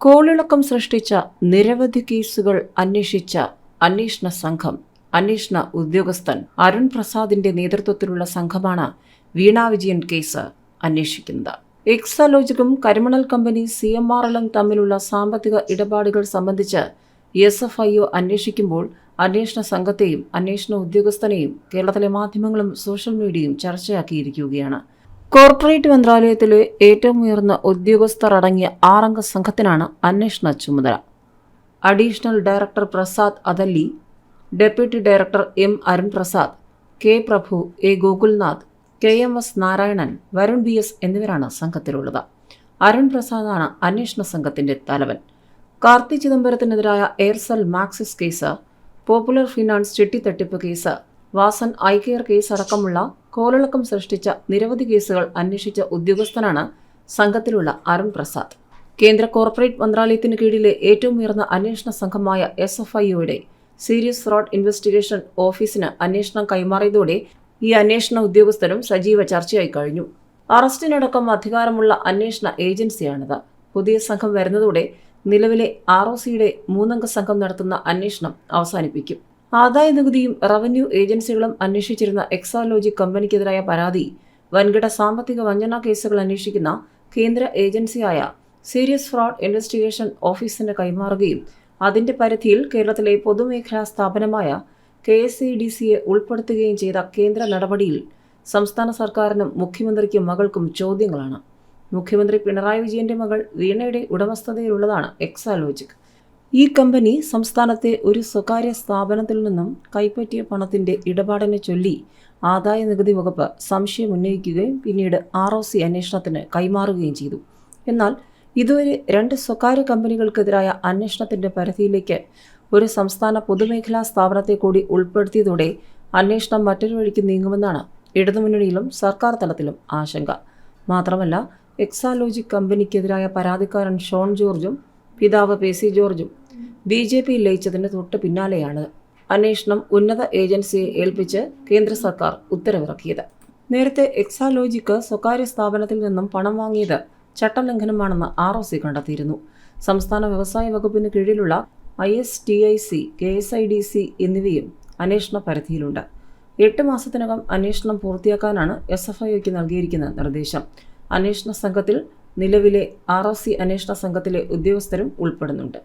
കോളിളക്കം സൃഷ്ടിച്ച നിരവധി കേസുകൾ അന്വേഷിച്ച അന്വേഷണ സംഘം അന്വേഷണ ഉദ്യോഗസ്ഥൻ അരുൺ പ്രസാദിന്റെ നേതൃത്വത്തിലുള്ള സംഘമാണ് വീണാ വിജയൻ കേസ് അന്വേഷിക്കുന്നത്. എക്സാലോജിക്കും കരിമണൽ കമ്പനി സി എം ആർ തമ്മിലുള്ള സാമ്പത്തിക ഇടപാടുകൾ സംബന്ധിച്ച് എസ് എഫ് ഐ ഒ അന്വേഷിക്കുമ്പോൾ അന്വേഷണ സംഘത്തെയും അന്വേഷണ ഉദ്യോഗസ്ഥനെയും കേരളത്തിലെ മാധ്യമങ്ങളും സോഷ്യൽ മീഡിയയും ചർച്ചയാക്കിയിരിക്കുകയാണ്. കോർപ്പറേറ്റ് മന്ത്രാലയത്തിലെ ഏറ്റവും ഉയർന്ന ഉദ്യോഗസ്ഥർ അടങ്ങിയ ആറംഗ സംഘത്തിനാണ് അന്വേഷണ ചുമതല. Additional director Prasad Athalli deputy director M Arun Prasad K Prabhu A Gokulnath K M S Narayanan Varun B S എന്നിവരാണ് സംഘത്തിലുള്ളത്. അരുൺ പ്രസാദാണ് അന്വേഷണ സംഘത്തിന്റെ തലവൻ. Karthi ചിദംബരത്തിനെതിരായ Aircel Maxis case popular finance ചിട്ടിത്തട്ടിപ്പ് case Vasan eye care case അടക്കമുള്ള കോളിളക്കം സൃഷ്ടിച്ച നിരവധി കേസുകൾ അന്വേഷിച്ച ഉദ്യോഗസ്ഥനാണ് സംഘത്തിലുള്ള അരുൺ പ്രസാദ്. കേന്ദ്ര കോർപ്പറേറ്റ് മന്ത്രാലയത്തിന് കീഴിലെ ഏറ്റവും ഉയർന്ന അന്വേഷണ സംഘമായ എസ് എഫ് ഐയുടെ സീരിയസ് ഫ്രോഡ് ഇൻവെസ്റ്റിഗേഷൻ ഓഫീസിന് അന്വേഷണം കൈമാറിയതോടെ ഈ അന്വേഷണ ഉദ്യോഗസ്ഥരും സജീവ ചർച്ചയായി കഴിഞ്ഞു. അറസ്റ്റിനടക്കം അധികാരമുള്ള അന്വേഷണ ഏജൻസിയാണിത്. പുതിയ സംഘം വരുന്നതോടെ നിലവിലെ ആർ ഒ സിയുടെ മൂന്നംഗ സംഘം നടത്തുന്ന അന്വേഷണം അവസാനിപ്പിക്കും. ആദായ നികുതിയും റവന്യൂ ഏജൻസികളും അന്വേഷിച്ചിരുന്ന എക്സാലോജി കമ്പനിക്കെതിരായ പരാതി വൻകിട സാമ്പത്തിക വഞ്ചനാ കേസുകൾ അന്വേഷിക്കുന്ന കേന്ദ്ര ഏജൻസിയായ സീരിയസ് ഫ്രോഡ് ഇൻവെസ്റ്റിഗേഷൻ ഓഫീസിന് കൈമാറുകയും അതിന്റെ പരിധിയിൽ കേരളത്തിലെ പൊതുമേഖലാ സ്ഥാപനമായ കെ എസ് ഇ ഡി സിയെ ഉൾപ്പെടുത്തുകയും ചെയ്ത കേന്ദ്ര നടപടിയിൽ സംസ്ഥാന സർക്കാരിനും മുഖ്യമന്ത്രിക്കും മകൾക്കും ചോദ്യങ്ങളാണ്. മുഖ്യമന്ത്രി പിണറായി വിജയന്റെ മകൾ വീണയുടെ ഉടമസ്ഥതയിലുള്ളതാണ് എക്സാലോജിക്. ഈ കമ്പനി സംസ്ഥാനത്തെ ഒരു സ്വകാര്യ സ്ഥാപനത്തിൽ നിന്നും കൈപ്പറ്റിയ പണത്തിന്റെ ഇടപാടിനെ ചൊല്ലി ആദായ നികുതി വകുപ്പ് സംശയം ഉന്നയിക്കുകയും പിന്നീട് ആർ ഒ സി അന്വേഷണത്തിന് കൈമാറുകയും ചെയ്തു. എന്നാൽ ഇതുവരെ രണ്ട് സ്വകാര്യ കമ്പനികൾക്കെതിരായ അന്വേഷണത്തിന്റെ പരിധിയിലേക്ക് ഒരു സംസ്ഥാന പൊതുമേഖലാ സ്ഥാപനത്തെ കൂടി ഉൾപ്പെടുത്തിയതോടെ അന്വേഷണം മറ്റൊരു വഴിക്ക് നീങ്ങുമെന്നാണ് ഇടതുമുന്നണിയിലും സർക്കാർ തലത്തിലും ആശങ്ക. മാത്രമല്ല എക്സാലോജിക് കമ്പനിക്കെതിരായ പരാതിക്കാരൻ ഷോൺ ജോർജും പിതാവ് പി സി ജോർജും ബി ജെ പി ലയിച്ചതിന് തൊട്ട് പിന്നാലെയാണ് അന്വേഷണം ഉന്നത ഏജൻസിയെ ഏൽപ്പിച്ച് കേന്ദ്ര സർക്കാർ ഉത്തരവിറക്കിയത്. നേരത്തെ എക്സാലോജിക്ക് സ്വകാര്യ സ്ഥാപനത്തിൽ നിന്നും പണം വാങ്ങിയത് ചട്ടലംഘനമാണെന്ന് ആർ ഒ സി കണ്ടെത്തിയിരുന്നു. സംസ്ഥാന വ്യവസായ വകുപ്പിന് കീഴിലുള്ള I S T I C K S I D C എന്നിവയും അന്വേഷണ പരിധിയിലുണ്ട്. എട്ട് മാസത്തിനകം അന്വേഷണം പൂർത്തിയാക്കാനാണ് എസ് എഫ് ഐക്ക് നൽകിയിരിക്കുന്ന നിർദ്ദേശം. അന്വേഷണ സംഘത്തിൽ നിലവിലെ ആർ ഒ സി അന്വേഷണ സംഘത്തിലെ ഉദ്യോഗസ്ഥരും ഉൾപ്പെടുന്നുണ്ട്.